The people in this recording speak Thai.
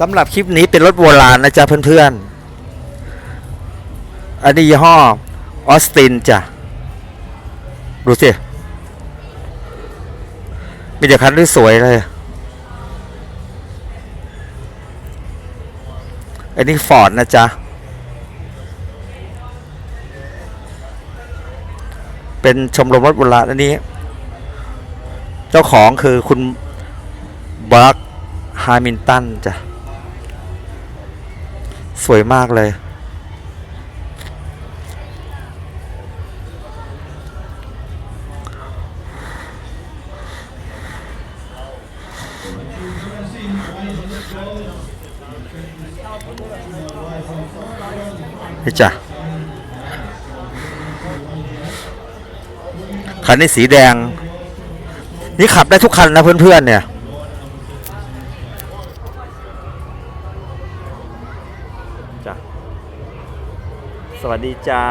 สำหรับคลิปนี้เป็นรถโบราณนะจ๊ะเพื่อนๆ อันนี้ยี่ห้อออสตินจ้ะ ดูสิ มีแต่คันที่สวยเลย อันนี้ฟอร์ดนะจ๊ะ เป็นชมรมรถโบราณอันนี้ เจ้าของคือคุณบรักฮามินตันจ้ะ สวยมากเลย นี่จ้ะคันนี้สีแดง นี่ขับได้ทุกคันนะเพื่อนๆเนี่ย จ้ะ สวัสดีจ้า